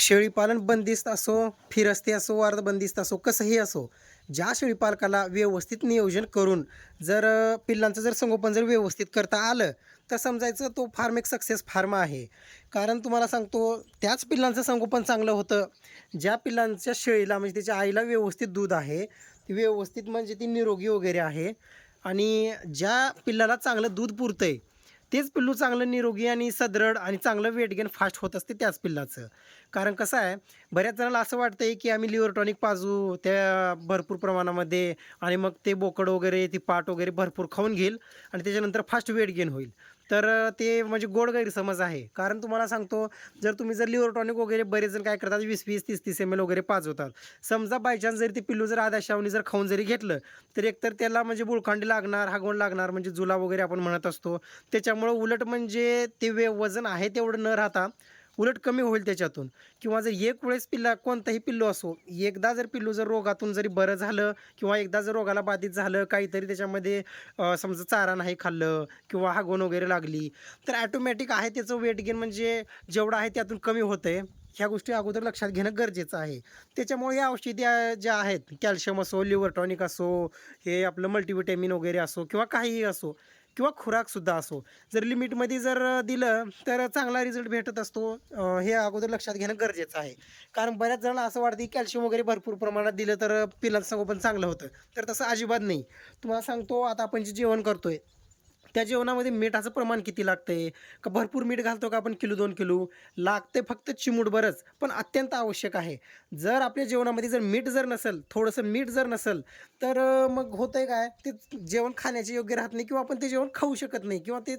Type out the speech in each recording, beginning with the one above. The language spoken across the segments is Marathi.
शेळीपालन बंदिस्त असो फिरस्ते असो वार्ध बंदिस्त असो कसंही असो ज्या शेळीपालकाला व्यवस्थित नियोजन करून जर पिल्लांचं जर संगोपन जर व्यवस्थित करता आलं तर समजायचं तो फार्म एक सक्सेस फार्म आहे. कारण तुम्हाला सांगतो त्याच पिल्लांचं संगोपन चांगलं होतं. ज्या पिल्लांच्या शेळीला म्हणजे त्याच्या आईला व्यवस्थित दूध आहे ती व्यवस्थित म्हणजे ती निरोगी वगैरे आहे. आणि ज्या पिल्लाला चांगलं दूध पुरतं आहे तेच पिल्लू चांगलं निरोगी आणि सदृढ आणि चांगलं वेट गेन फास्ट होत असते त्याच पिल्लाचं. कारण कसं आहे बऱ्याच जणांना असं वाटतं आहे की आम्ही लिव्हर टॉनिक पाजू त्या भरपूर प्रमाणामध्ये आणि मग ते बोकड वगैरे ती पाट वगैरे भरपूर खाऊन घेईल आणि त्याच्यानंतर फास्ट वेट गेन होईल. तर ते म्हणजे गोड गैरसमज आहे. कारण तुम्हाला सांगतो जर तुम्ही जर लिव्हर टॉनिक वगैरे बरेच जण काय करतात वीस वीस तीस तीस एम एल वगैरे पाजवतात. समजा बायचान्स जरी ते पिल्लू जर आधा जर खाऊन जरी घेतलं तर एकतर त्याला म्हणजे बुळखांडी लागणार हागवण लागणार म्हणजे जुला वगैरे आपण म्हणत असतो. त्याच्यामुळं उलट म्हणजे ते वे वजन आहे तेवढं न राहता उलट कमी होईल त्याच्यातून. किंवा जर एक वेळेस पिल्ला कोणताही पिल्लू असो एकदा जर पिल्लू जर रोगातून जरी बरं झालं किंवा एकदा जर रोगाला बाधित झालं काहीतरी त्याच्यामध्ये समजा चारा नाही खाल्लं किंवा हागवण वगैरे लागली तर ॲटोमॅटिक आहे त्याचं वेट गेन म्हणजे जेवढं आहे त्यातून कमी होतं आहे ह्या गोष्टी अगोदर लक्षात घेणं गरजेचं आहे. त्याच्यामुळे या औषधी ज्या आहेत कॅल्शियम असो लिव्हर टॉनिक असो हे आपलं मल्टीव्हिटॅमिन वगैरे असो किंवा काहीही असो किंवा खुराकसुद्धा असो. जर लिमिटमध्ये जर दिलं तर चांगला रिझल्ट भेटत असतो. हे अगोदर लक्षात घेणं गरजेचं आहे. कारण बऱ्याच जणांना असं वाटतं की कॅल्शियम वगैरे भरपूर प्रमाणात दिलं तर पिलाचं संगोपन चांगलं होतं. तर तसं अजिबात नाही. तुम्हाला सांगतो आता आपण जे जेवण करतोय त्या जेवणामध्ये मिठाचं प्रमाण किती लागतंय? का भरपूर मीठ घालतो का आपण किलो दोन किलो? लागते फक्त चिमूटभरच पण अत्यंत आवश्यक आहे. जर आपल्या जेवणामध्ये जर मीठ जर नसेल थोडंसं मीठ जर नसेल तर मग होतं आहे काय? ते जेवण खाण्याचे योग्य राहत नाही किंवा आपण ते जेवण खाऊ शकत नाही किंवा ते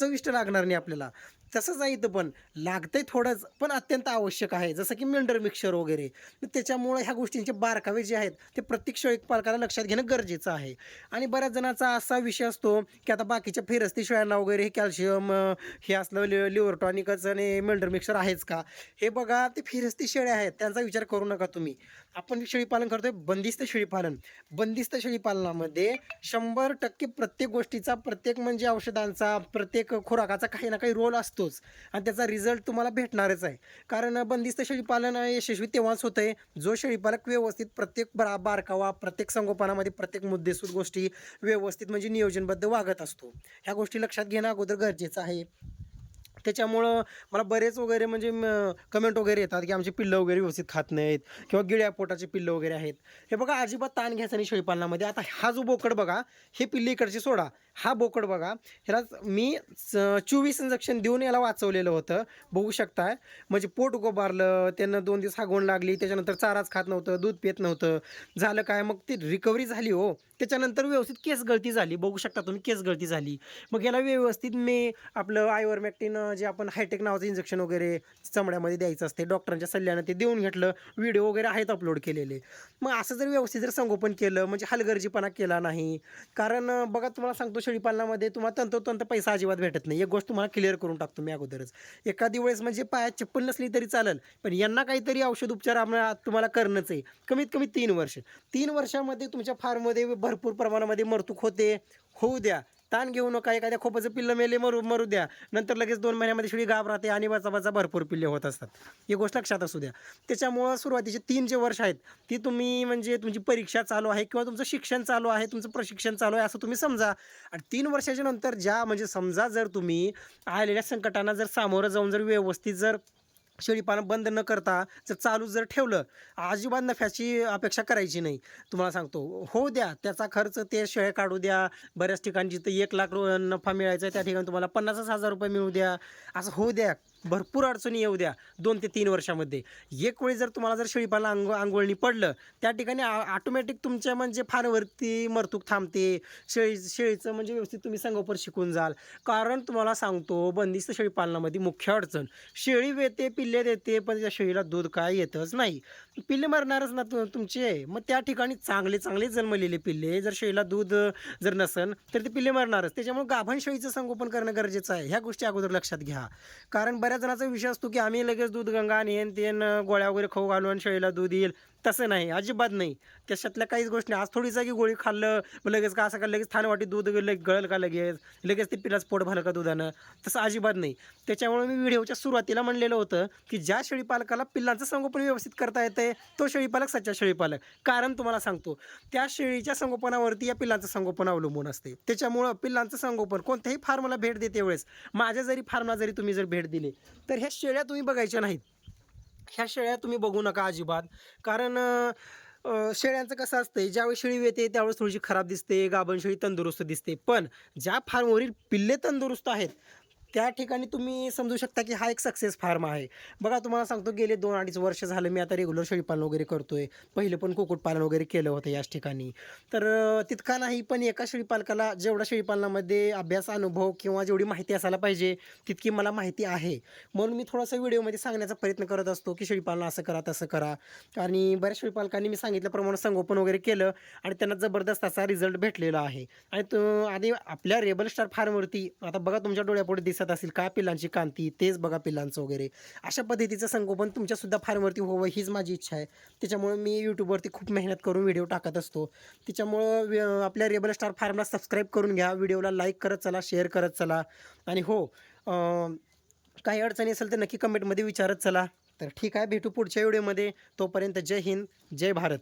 चविष्ट लागणार नाही आपल्याला. तसंच आहे इथं पण. लागतंय थोडंच पण अत्यंत आवश्यक आहे. जसं की मेंढर मिक्सर वगैरे. तर त्याच्यामुळं ह्या गोष्टींचे बारकावे जे आहेत ते प्रत्येक शेळी पालकाला लक्षात घेणं गरजेचं आहे. आणि बऱ्याच जणांचा असा विषय असतो की आता बाकीच्या फिरस्ती शेळ्यांना वगैरे हे कॅल्शियम हे असलं लि लिव्हर टॉनिकच आणि मेंढर मिक्सर आहेच का? हे बघा ते फिरस्ती शेळ्या आहेत. त्यांचा विचार करू नका तुम्ही. आपण शेळीपालन करतोय बंदिस्त शेळीपालन. बंदिस्त शेळीपालनामध्ये शंभर टक्के प्रत्येक गोष्टीचा प्रत्येक म्हणजे औषधांचा प्रत्येक खुराकाचा काही ना काही रोल असतोच. आणि त्याचा रिझल्ट तुम्हाला भेटणारच आहे. कारण बंदिस्त शेळीपालन यशस्वी तेव्हाच होतं आहे जो शेळीपालक व्यवस्थित प्रत्येक बरा बारकावा प्रत्येक संगोपनामध्ये प्रत्येक मुद्देसूद गोष्टी व्यवस्थित म्हणजे नियोजनबद्ध वागत असतो. ह्या गोष्टी लक्षात घेणं अगोदर गरजेचं आहे. त्याच्यामुळं मला बरेच वगैरे म्हणजे कमेंट वगैरे येतात की आमची पिल्लं वगैरे व्यवस्थित खात नाहीत किंवा गिळ्या पोटाची पिल्लं वगैरे आहेत. हे बघा अजिबात ताण घ्यायचं नाही शेळीपालनामध्ये आता हा जो बोकड बघा हे पिल्ली इकडची सोडा. हा बोकड बघा. ह्याला मी चोवीस इंजेक्शन देऊन याला वाचवलेलं होतं. बघू शकताय. म्हणजे पोट गोबारलं त्यानं दोन दिवस हागवण लागली त्याच्यानंतर चाराच खात नव्हतं दूध पित नव्हतं. झालं काय? मग ती रिकव्हरी झाली हो. त्याच्यानंतर व्यवस्थित केस गळती झाली. बघू शकता तुम्ही केस गळती झाली. मग याला व्यवस्थित मी आपलं आयवरमॅक्टिन जे आपण हायटेक नावाचं इंजेक्शन वगैरे चमड्यामध्ये द्यायचं असते डॉक्टरांच्या सल्ल्यानं ते देऊन घेतलं. व्हिडिओ वगैरे आहेत अपलोड केलेले. मग असं जर व्यवस्थित जर संगोपन केलं म्हणजे हलगर्जीपणा केला नाही. कारण बघा तुम्हाला सांगतो शेळीपालनामध्ये तुम्हाला तंतोतंत पैसा अजिबात भेटत नाही. एक गोष्ट तुम्हाला क्लिअर करून टाकतो मी अगोदरच. एखादी वेळेस म्हणजे पायात चप्पल नसली तरी चालेल पण यांना काहीतरी औषध उपचार आम्हाला तुम्हाला करणंच आहे. कमीत कमी तीन वर्ष. तीन वर्षामध्ये तुमच्या फार्ममध्ये भरपूर प्रमाणामध्ये मरतूक होते. होऊ द्या. ताण घेऊ नका एखाद्या खोपाचं पिल्लं मेले मरू मरू द्या. नंतर लगेच दोन महिन्यामध्ये शिळी गाभ राहते आणि बाचा बाचा भरपूर पिल्ले होत असतात. ही गोष्ट लक्षात असू द्या. त्याच्यामुळं सुरुवातीचे तीन जे वर्ष आहेत ती तुम्ही म्हणजे तुमची परीक्षा चालू आहे किंवा तुमचं शिक्षण चालू आहे तुमचं प्रशिक्षण चालू आहे असं तुम्ही समजा. आणि तीन वर्षाच्या नंतर ज्या म्हणजे समजा जर तुम्ही आलेल्या संकटांना जर सामोरं जाऊन जर व्यवस्थित जर शेळीपालन बंद न करता जर चालू जर ठेवलं अजिबात नफ्याची अपेक्षा करायची नाही. तुम्हाला सांगतो हो द्या त्याचा खर्च ते शेळे काढू द्या. बऱ्याच ठिकाणी जिथं एक लाख रु- नफा मिळायचा आहे त्या ठिकाणी तुम्हाला पन्नासच हजार रुपये मिळू द्या. असं होऊ द्या. भरपूर अडचणी येऊ द्या दोन ते तीन वर्षामध्ये. एक वेळी जर तुम्हाला जर शेळीपालन अंग आंघोळणी पडलं त्या ठिकाणी ऑटोमॅटिक तुमच्या म्हणजे फारवरती मरतूक थांबते. शेळी शेळीचं म्हणजे व्यवस्थित तुम्ही संगोपन शिकून जाल. कारण तुम्हाला सांगतो बंदिस्त शेळीपालनामध्ये मुख्य अडचण शेळी येते पिल्ले देते पण त्या शेळीला दूध काय येतच नाही. पिल्ले मरणारच ना तु तुमचे. मग त्या ठिकाणी चांगले चांगले जन्मलेले पिल्ले जर शेळीला दूध जर नसन तर ते पिल्ले मरणारच. त्याच्यामुळे गाभण शेळीचं संगोपन करणं गरजेचं आहे. ह्या गोष्टी अगोदर लक्षात घ्या. कारण बऱ्याच जणांचा विषय असतो की आम्ही लगेच दूध गंगा नेन तेन गोळ्या वगैरे खाऊ घालून शेळीला दूध येईल. तसं नाही अजिबात नाही. त्याच्यातल्या काहीच गोष्ट नाही. आज थोडी जागी गोळी खाल्लं मग लगेच का असं का लगेच थान वाटी दूध लगे गळल का लगेच? लगेच ते पिलाच पोट भरलं का दुधानं? तसं अजिबात नाही. त्याच्यामुळे मी व्हिडिओच्या सुरुवातीला म्हणलेलं होतं की ज्या शेळीपालकाला पिल्लांचं संगोपन व्यवस्थित करता येते तो शेळीपालक सच्चा शेळीपालक. कारण तुम्हाला सांगतो त्या शेळीच्या संगोपनावरती या पिल्लांचं संगोपन अवलंबून असते. त्याच्यामुळं पिल्लांचं संगोपन कोणत्याही फार्मला भेट देते वेळेस माझ्या जरी फार्मला जरी तुम्ही जर भेट दिली तर ह्या शेळ्या तुम्ही बघायच्या नाहीत. ह्या शेळ्या तुम्ही बघू नका अजिबात. कारण शेळ्यांचं कसं असतं ज्यावेळी शेळी येते त्यावेळेस थोडीशी खराब दिसते गाभण शेळी तंदुरुस्त दिसते. पण ज्या फार्मवरील पिल्ले तंदुरुस्त आहेत त्या ठिकाणी तुम्ही समजू शकता की हा एक सक्सेस फार्म आहे. बघा तुम्हाला सांगतो गेले दोन अडीच वर्ष झालं मी आता रेग्युलर शेळीपालन वगैरे करतोय. पहिलं पण कुक्कुटपालन वगैरे केलं होतं याच ठिकाणी. तर तितका नाही पण एका शेळीपालकाला जेवढा शेळीपालनामध्ये अभ्यास अनुभव किंवा जेवढी माहिती असायला पाहिजे तितकी मला माहिती आहे. म्हणून मी थोडासा व्हिडिओमध्ये सांगण्याचा प्रयत्न करत असतो की शेळीपालन असं करा तसं करा. आणि बऱ्याच शेळीपालकांनी मी सांगितल्याप्रमाणे संगोपन वगैरे केलं आणि त्यांना जबरदस्त असा रिझल्ट भेटलेला आहे. आणि तो आधी आपल्या रेबल स्टार फार्मवरती आता बघा तुमच्या डोळ्यापुढे दिसत असेल काय पिल्लांची कांती तेच बघा पिल्लांचं वगैरे. अशा पद्धतीचं संगोपन तुमच्यासुद्धा फार्मवरती होवं हीच माझी इच्छा आहे. त्याच्यामुळं मी यूट्यूबवरती खूप मेहनत करून व्हिडिओ टाकत असतो. त्याच्यामुळं आपल्या रेबल स्टार फार्मला सबस्क्राईब करून घ्या. व्हिडिओला लाईक करत चला शेअर करत चला. आणि हो काही अडचणी असेल तर नक्की कमेंटमध्ये विचारत चला. तर ठीक आहे भेटू पुढच्या व्हिडिओमध्ये तोपर्यंत जय हिंद जय भारत.